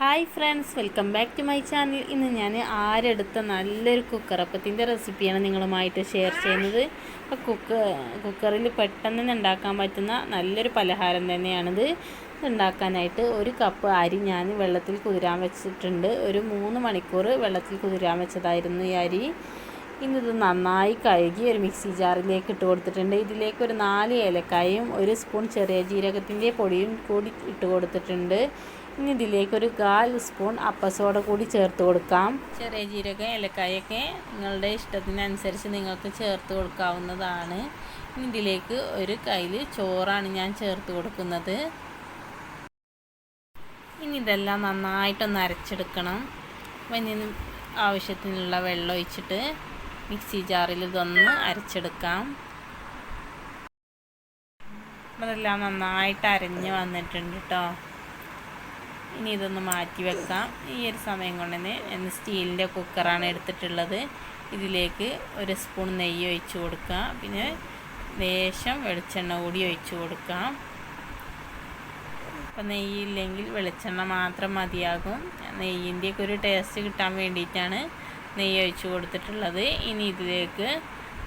Hi friends welcome back to my channel. ഇന്ന് ഞാൻ ആരെടുത്ത നല്ലൊരു കുക്കറപ്പത്തിന്റെ റെസിപ്പിയാണ് നിങ്ങളുമായിട്ട് ഷെയർ ചെയ്യുന്നത്. അപ്പോൾ കുക്ക് കുക്കറിൽ പെട്ടെന്ന് തന്നെ ഉണ്ടാക്കാൻ പറ്റുന്ന നല്ലൊരു പലഹാരം തന്നെയാണിത്. ഉണ്ടാക്കാനായിട്ട് ഒരു കപ്പ് അരി ഞാൻ വെള്ളത്തിൽ കുതിരാൻ വെച്ചിട്ടുണ്ട്. ഒരു മൂന്ന് മണിക്കൂർ വെള്ളത്തിൽ കുതിരാൻ വെച്ചതായിരുന്നു ഈ അരി. ഇന്നിത് നന്നായി കഴുകി ഒരു മിക്സി ജാറിലേക്ക് ഇട്ട് കൊടുത്തിട്ടുണ്ട്. ഇതിലേക്ക് ഒരു നാല് ഏലക്കായും ഒരു സ്പൂൺ ചെറിയ ജീരകത്തിന്റെ പൊടിയും കൂടി ഇട്ട് കൊടുത്തിട്ടുണ്ട്. ഇനി ഇതിലേക്ക് ഒരു കാൽ സ്പൂൺ അപ്പസോഡ കൂടി ചേർത്ത് കൊടുക്കാം. ചെറിയ ജീരകം ഏലക്കായൊക്കെ നിങ്ങളുടെ ഇഷ്ടത്തിനനുസരിച്ച് നിങ്ങൾക്ക് ചേർത്ത് കൊടുക്കാവുന്നതാണ്. ഇനി ഇതിലേക്ക് ഒരു കയ്യിൽ ചോറാണ് ഞാൻ ചേർത്ത് കൊടുക്കുന്നത്. ഇനി ഇതെല്ലാം നന്നായിട്ടൊന്ന് അരച്ചെടുക്കണം. അപ്പം ഇനി ആവശ്യത്തിനുള്ള വെള്ളം ഒഴിച്ചിട്ട് മിക്സി ജാറിൽ ഇതൊന്ന് അരച്ചെടുക്കാം. അതെല്ലാം നന്നായിട്ട് അരഞ്ഞ് വന്നിട്ടുണ്ട് കേട്ടോ ഇനി ഇതൊന്ന് മാറ്റി വെക്കാം. ഈ ഒരു സമയം കൊണ്ട് തന്നെ സ്റ്റീലിന്റെ കുക്കറാണ് എടുത്തിട്ടുള്ളത്. ഇതിലേക്ക് ഒരു സ്പൂൺ നെയ്യ് ഒഴിച്ച് കൊടുക്കാം. പിന്നെ ലേശം വെളിച്ചെണ്ണ കൂടി ഒഴിച്ച് കൊടുക്കാം. അപ്പം നെയ്യില്ലെങ്കിൽ വെളിച്ചെണ്ണ മാത്രം മതിയാകും. നെയ്യിന്റെയൊക്കെ ഒരു ടേസ്റ്റ് കിട്ടാൻ വേണ്ടിയിട്ടാണ് നെയ്യ് ഒഴിച്ച് കൊടുത്തിട്ടുള്ളത്. ഇനി ഇതിലേക്ക്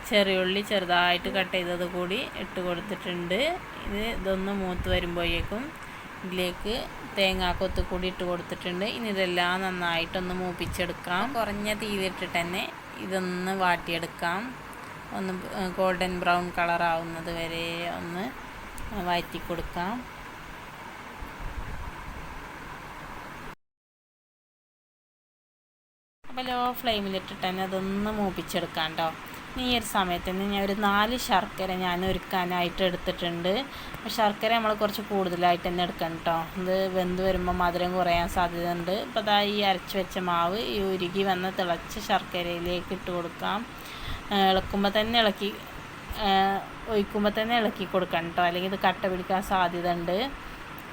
ചെറിയുള്ളി ചെറുതായിട്ട് കട്ട് ചെയ്തത് കൂടി ഇട്ട് കൊടുത്തിട്ടുണ്ട്. ഇത് ഇതൊന്ന് മൂത്ത് വരുമ്പോഴേക്കും ഇതിലേക്ക് തേങ്ങാക്കൊത്ത് കൂടി ഇട്ട് കൊടുത്തിട്ടുണ്ട്. ഇനി ഇതെല്ലാം നന്നായിട്ടൊന്ന് മൂപ്പിച്ചെടുക്കാം. കുറഞ്ഞ തീയിലിട്ടിട്ട് തന്നെ ഇതൊന്ന് വാട്ടിയെടുക്കാം. ഒന്ന് ഗോൾഡൻ ബ്രൗൺ കളറാവുന്നത് വരെ ഒന്ന് വഴറ്റി കൊടുക്കാം. അപ്പോൾ ലോ ഫ്ലെയിമിലിട്ടിട്ട് തന്നെ അതൊന്ന് മൂപ്പിച്ചെടുക്കാം കേട്ടോ ഈ ഒരു സമയത്ത് തന്നെ ഞാൻ ഒരു നാല് ശർക്കര ഞാൻ ഒരുക്കാനായിട്ട് എടുത്തിട്ടുണ്ട്. അപ്പോൾ ശർക്കര നമ്മൾ കുറച്ച് കൂടുതലായിട്ട് തന്നെ എടുക്കണം കേട്ടോ ഇത് വെന്ത് വരുമ്പോൾ മധുരം കുറയാൻ സാധ്യതയുണ്ട്. അപ്പോൾ അതാ ഈ അരച്ച് വെച്ച മാവ് ഈ ഉരുകി വന്ന തിളച്ച ശർക്കരയിലേക്ക് ഇട്ട് കൊടുക്കാം. ഇളക്കുമ്പോൾ തന്നെ ഇളക്കി ഒഴിക്കുമ്പോൾ തന്നെ ഇളക്കി കൊടുക്കണം കേട്ടോ അല്ലെങ്കിൽ ഇത് കട്ട പിടിക്കാൻ സാധ്യത ഉണ്ട്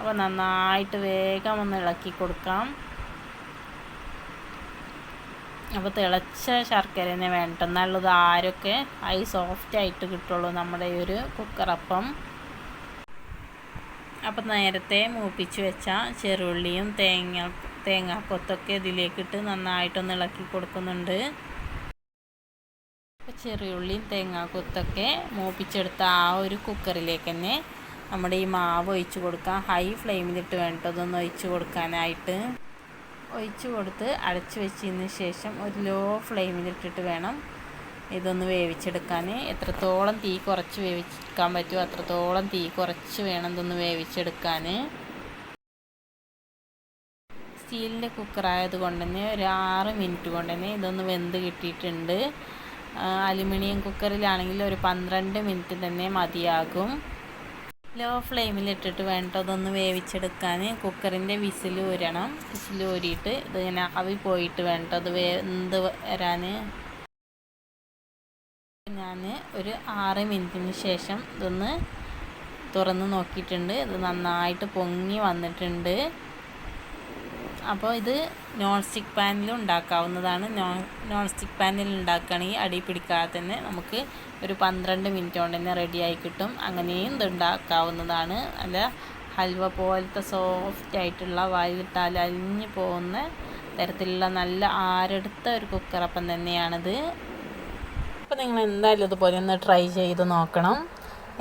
അപ്പോൾ നന്നായിട്ട് വേഗം ഒന്ന് ഇളക്കി കൊടുക്കാം. അപ്പോൾ തിളച്ച ശർക്കര തന്നെ വേണ്ട എന്നുള്ളത് ആരൊക്കെ ആയി സോഫ്റ്റ് ആയിട്ട് കിട്ടുള്ളൂ നമ്മുടെ ഈ ഒരു കുക്കറപ്പം അപ്പം. നേരത്തെ മൂപ്പിച്ച് വെച്ച ചെറുള്ളിയും തേങ്ങ തേങ്ങാക്കൊത്തൊക്കെ ഇതിലേക്കിട്ട് നന്നായിട്ടൊന്ന് ഇളക്കി കൊടുക്കുന്നുണ്ട്. ചെറിയുള്ളിയും തേങ്ങാക്കൊത്തൊക്കെ മൂപ്പിച്ചെടുത്ത ആ ഒരു കുക്കറിലേക്ക് തന്നെ നമ്മുടെ ഈ മാവ് ഒഴിച്ച് കൊടുക്കാം. ഹൈ ഫ്ലെയിമിലിട്ട് വേണ്ടതൊന്ന് ഒഴിച്ച് കൊടുക്കാനായിട്ട്. ഒഴിച്ച് കൊടുത്ത് അടച്ച് വെച്ചതിന് ശേഷം ഒരു ലോ ഫ്ലെയിമിലിട്ടിട്ട് വേണം ഇതൊന്ന് വേവിച്ചെടുക്കാൻ എത്രത്തോളം തീ കുറച്ച് വേവിച്ചെടുക്കാൻ പറ്റുമോ അത്രത്തോളം തീ കുറച്ച് വേണം ഇതൊന്ന് വേവിച്ചെടുക്കാൻ സ്റ്റീലിന്റെ കുക്കറായത് കൊണ്ട് തന്നെ ഒരു ആറ് മിനിറ്റ് കൊണ്ട് തന്നെ ഇതൊന്ന് വെന്ത് കിട്ടിയിട്ടുണ്ട്. അലുമിനിയം കുക്കറിലാണെങ്കിൽ ഒരു പന്ത്രണ്ട് മിനിറ്റ് തന്നെ മതിയാകും. ലോ ഫ്ലെയിമിലിട്ടിട്ട് വേണ്ട അതൊന്ന് വേവിച്ചെടുക്കാൻ കുക്കറിന്റെ വിസിൽ ഊരണം. വിസിൽ ഊരിയിട്ട് ഇതിങ്ങനെ ആവി പോയിട്ട് വേണ്ട അത് വെന്ത് വരാൻ ഞാൻ ഒരു ആറ് മിനിറ്റിന് ശേഷം ഇതൊന്ന് തുറന്ന് നോക്കിയിട്ടുണ്ട്. ഇത് നന്നായിട്ട് പൊങ്ങി വന്നിട്ടുണ്ട്. അപ്പോൾ ഇത് നോൺ സ്റ്റിക്ക് പാനിൽ ഉണ്ടാക്കാവുന്നതാണ്. നോൺ നോൺ സ്റ്റിക്ക് പാനിൽ ഉണ്ടാക്കുകയാണെങ്കിൽ അടി പിടിക്കാതെ തന്നെ നമുക്ക് ഒരു പന്ത്രണ്ട് മിനിറ്റ് കൊണ്ട് തന്നെ റെഡിയായി കിട്ടും. അങ്ങനെയും ഇത് ഉണ്ടാക്കാവുന്നതാണ്. അല്ല ഹൽവ പോലത്തെ സോഫ്റ്റ് ആയിട്ടുള്ള വായിലിട്ടാൽ അലിഞ്ഞു പോകുന്ന തരത്തിലുള്ള നല്ല ആരെടുത്ത ഒരു കുക്കറപ്പം തന്നെയാണിത്. അപ്പോൾ നിങ്ങൾ എന്തായാലും ഇതുപോലെ ഒന്ന് ട്രൈ ചെയ്ത് നോക്കണം.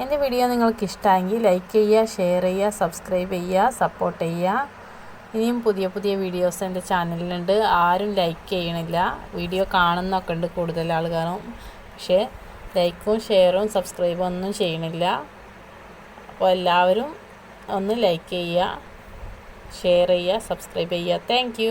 എന്റെ വീഡിയോ നിങ്ങൾക്ക് ഇഷ്ടമെങ്കിൽ ലൈക്ക് ചെയ്യുക ഷെയർ ചെയ്യുക സബ്സ്ക്രൈബ് ചെയ്യുക സപ്പോർട്ട് ചെയ്യുക. ഇനിയും പുതിയ പുതിയ വീഡിയോസ് എന്റെ ചാനലിലുണ്ട് ആരും ലൈക്ക് ചെയ്യണില്ല. വീഡിയോ കാണുന്നൊക്കെ ഉണ്ട് കൂടുതൽ ആൾക്കാരും. പക്ഷേ ലൈക്കും ഷെയറും സബ്സ്ക്രൈബും ഒന്നും ചെയ്യണില്ല. അപ്പോൾ എല്ലാവരും ഒന്ന് ലൈക്ക് ചെയ്യുക ഷെയർ ചെയ്യുക സബ്സ്ക്രൈബ് ചെയ്യുക. താങ്ക്